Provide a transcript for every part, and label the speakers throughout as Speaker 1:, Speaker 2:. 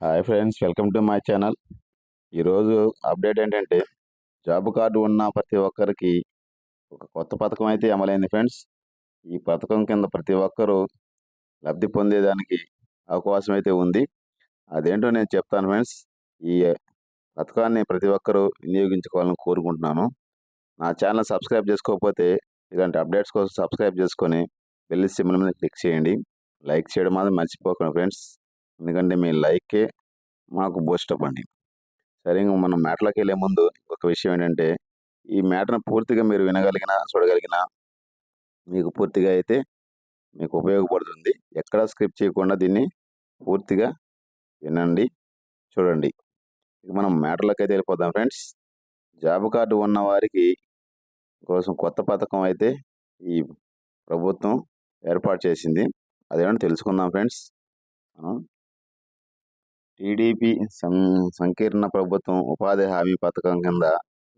Speaker 1: Hi friends welcome to my channel. ఈరోజు update ఏంటంటే job card ఉన్న ప్రతి ఒక్కరికి ఒక కొత్త పథకం అయితే అమలైంది ఫ్రెండ్స్. ఈ పథకం కింద ప్రతి ఒక్కరూ లబ్ధి పొందేదానికి అవకాశం అయితే ఉంది. అదేంటో నేను చెప్తాను ఫ్రెండ్స్. ఈ పథకాన్ని ప్రతి ఒక్కరూ వినియోగించుకోవాలని కోరుకుంటున్నాను. నా ఛానల్ సబ్స్క్రైబ్ చేసుకోకపోతే ఇలాంటి అప్డేట్స్ కోసం సబ్స్క్రైబ్ చేసుకొని బెల్ సిమ్ల మీద క్లిక్ చేయండి. లైక్ చేయడం మాత్రం మర్చిపోకండి ఫ్రెండ్స్. ఎందుకంటే మీ లైకే మాకు బూస్టప్ అండి. సరే ఇంక మనం మ్యాటర్లోకి వెళ్ళే ముందు ఒక విషయం ఏంటంటే ఈ మ్యాటర్ను పూర్తిగా మీరు వినగలిగిన చూడగలిగిన మీకు పూర్తిగా అయితే మీకు ఉపయోగపడుతుంది. ఎక్కడ స్క్రిప్ట్ చేయకుండా దీన్ని పూర్తిగా వినండి చూడండి. ఇక మనం మ్యాటర్లోకి అయితే వెళ్ళిపోతాం ఫ్రెండ్స్ జాబ్ కార్డు ఉన్న వారికి కోసం కొత్త పథకం అయితే ఈ ప్రభుత్వం ఏర్పాటు చేసింది. అదేమో తెలుసుకుందాం ఫ్రెండ్స్. మనం టీడీపీ సం సంకీర్ణ ప్రభుత్వం ఉపాధి హామీ పథకం కింద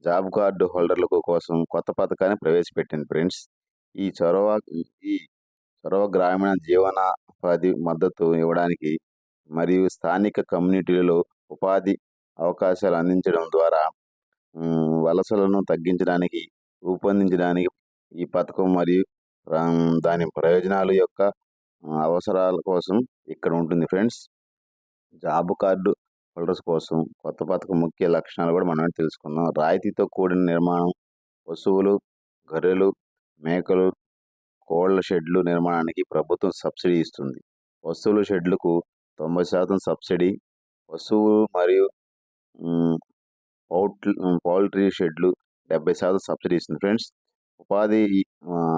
Speaker 1: జాబ్ కార్డు హోల్డర్లకు కోసం కొత్త పథకాన్ని ప్రవేశపెట్టింది ఫ్రెండ్స్. ఈ చొరవ ఈ చొరవ గ్రామీణ జీవనోపాధి మద్దతు ఇవ్వడానికి మరియు స్థానిక కమ్యూనిటీలలో ఉపాధి అవకాశాలు అందించడం ద్వారా వలసలను తగ్గించడానికి రూపొందించడానికి ఈ పథకం మరియు దాని ప్రయోజనాలు యొక్క అవసరాల కోసం ఇక్కడ ఉంటుంది ఫ్రెండ్స్. జాబ్ కార్డు హోల్డర్స్ కోసం కొత్త పథకం ముఖ్య లక్షణాలు కూడా మనం తెలుసుకున్నాం రాయితీతో కూడిన నిర్మాణం పశువులు గొర్రెలు మేకలు కోళ్ళ షెడ్లు నిర్మాణానికి ప్రభుత్వం సబ్సిడీ ఇస్తుంది. పశువుల షెడ్లకు తొంభై శాతం సబ్సిడీ పశువులు మరియు పౌట్ పౌల్ట్రీ షెడ్లు డెబ్బై శాతం సబ్సిడీ ఇస్తుంది. ఫ్రెండ్స్ ఉపాధి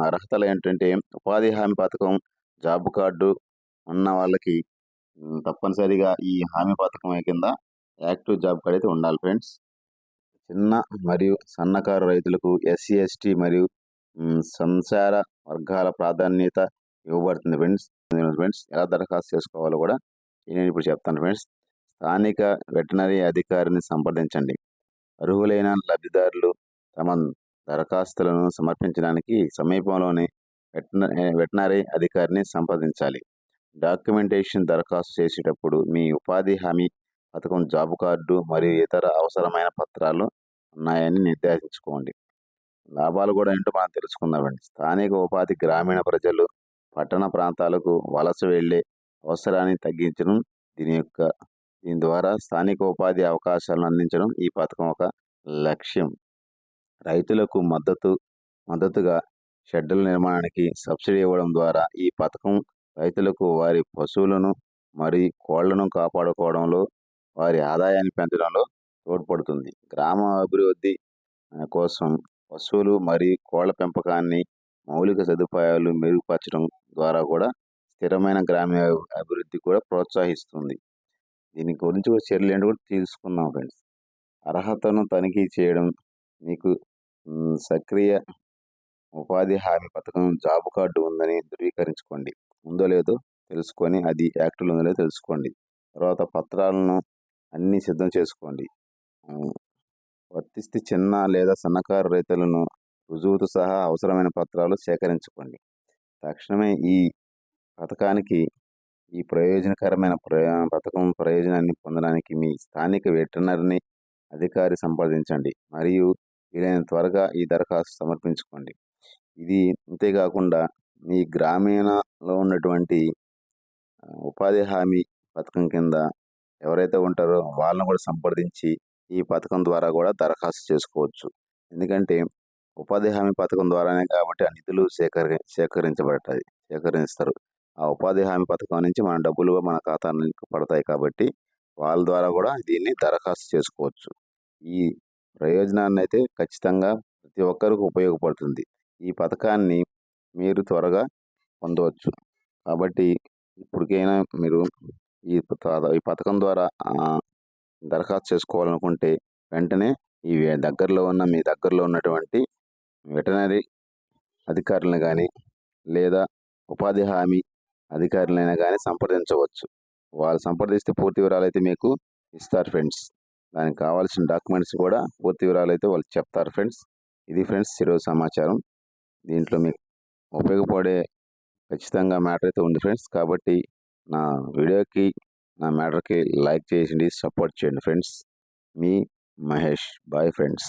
Speaker 1: అర్హతలు ఏంటంటే ఉపాధి హామీ పథకం జాబ్ కార్డు ఉన్న వాళ్ళకి తప్పనిసరిగా ఈ హామీ పథకం కింద యాక్టివ్ జాబ్ కార్డ్ అయితే ఉండాలి ఫ్రెండ్స్. చిన్న మరియు సన్నకారు రైతులకు ఎస్సీ ఎస్టీ మరియు సంసార వర్గాల ప్రాధాన్యత ఇవ్వబడుతుంది ఫ్రెండ్స్. ఫ్రెండ్స్ ఎలా దరఖాస్తు చేసుకోవాలో కూడా నేను ఇప్పుడు చెప్తాను ఫ్రెండ్స్. స్థానిక వెటనరీ అధికారిని సంప్రదించండి. అర్హులైన లబ్ధిదారులు తమ దరఖాస్తులను సమర్పించడానికి సమీపంలోని వెటనరీ అధికారిని సంప్రదించాలి. డాక్యుమెంటేషన్ దరఖాస్తు చేసేటప్పుడు మీ ఉపాధి హామీ పథకం జాబ్ కార్డు మరియు ఇతర అవసరమైన పత్రాలు ఉన్నాయని నిర్ధారించుకోండి. లాభాలు కూడా ఏంటో మనం తెలుసుకుందామండి. స్థానిక ఉపాధి గ్రామీణ ప్రజలు పట్టణ ప్రాంతాలకు వలస వెళ్ళే అవసరాన్ని తగ్గించడం దీని యొక్క దీని ద్వారా స్థానిక ఉపాధి అవకాశాలను అందించడం ఈ పథకం ఒక లక్ష్యం. రైతులకు మద్దతు మద్దతుగా షెడ్డుల నిర్మాణానికి సబ్సిడీ ఇవ్వడం ద్వారా ఈ పథకం రైతులకు వారి పశువులను మరియు కోళ్ళను కాపాడుకోవడంలో వారి ఆదాయాన్ని పెంచడంలో తోడ్పడుతుంది. గ్రామ అభివృద్ధి కోసం పశువులు మరియు కోళ్ళ పెంపకాన్ని మౌలిక సదుపాయాలు మెరుగుపరచడం ద్వారా కూడా స్థిరమైన గ్రామీణ అభివృద్ధి కూడా ప్రోత్సహిస్తుంది. దీని గురించి కూడా చర్యలు ఏంటో కూడా తీసుకుందాం ఫ్రెండ్స్. అర్హతను తనిఖీ చేయడం మీకు సక్రియ ఉపాధి హామీ పథకం జాబ్ కార్డు ఉందని ధృవీకరించుకోండి. ఉందో లేదో తెలుసుకొని అది యాక్టివ్లో ఉందో లేదో తెలుసుకోండి. తర్వాత పత్రాలను అన్నీ సిద్ధం చేసుకోండి. వర్తిస్తే చిన్న లేదా సన్నకారు రైతులను రుజువుతో సహా అవసరమైన పత్రాలు సేకరించుకోండి. తక్షణమే ఈ పథకానికి ఈ ప్రయోజనకరమైన పథకం ప్రయోజనాన్ని పొందడానికి మీ స్థానిక వెటర్నరీని అధికారి సంప్రదించండి. మరియు వీలైన త్వరగా ఈ దరఖాస్తు సమర్పించుకోండి. ఇది అంతేకాకుండా మీ గ్రామీణలో ఉన్నటువంటి ఉపాధి హామీ పథకం కింద ఎవరైతే ఉంటారో వాళ్ళని కూడా సంప్రదించి ఈ పథకం ద్వారా కూడా దరఖాస్తు చేసుకోవచ్చు. ఎందుకంటే ఉపాధి హామీ పథకం ద్వారానే కాబట్టి ఆ నిధులు సేకరి సేకరించబడతాయి సేకరిస్తారు. ఆ ఉపాధి హామీ పథకం నుంచి మన డబ్బులు మన ఖాతానికి పడతాయి కాబట్టి వాళ్ళ ద్వారా కూడా దీన్ని దరఖాస్తు చేసుకోవచ్చు. ఈ ప్రయోజనాన్ని అయితే ఖచ్చితంగా ప్రతి ఒక్కరికి ఉపయోగపడుతుంది. ఈ పథకాన్ని మీరు త్వరగా పొందవచ్చు. కాబట్టి ఇప్పటికైనా మీరు ఈ ఈ పథకం ద్వారా దరఖాస్తు చేసుకోవాలనుకుంటే వెంటనే ఈ దగ్గరలో ఉన్న మీ దగ్గరలో ఉన్నటువంటి వెటనరీ అధికారులను కానీ లేదా ఉపాధి హామీ అధికారులైనా కానీ సంప్రదించవచ్చు. వాళ్ళు సంప్రదిస్తే పూర్తి వివరాలు అయితే మీకు ఇస్తారు ఫ్రెండ్స్. దానికి కావాల్సిన డాక్యుమెంట్స్ కూడా పూర్తి వివరాలు అయితే వాళ్ళు చెప్తారు ఫ్రెండ్స్. ఇది ఫ్రెండ్స్ ఈరోజు సమాచారం. దీంట్లో మీకు ఉపయోగపడే ఖచ్చితంగా మ్యాటర్ అయితే ఉంది ఫ్రెండ్స్ కాబట్టి నా వీడియోకి నా మ్యాటర్కి లైక్ చేయండి సపోర్ట్ చేయండి ఫ్రెండ్స్ మీ మహేష్. Bye friends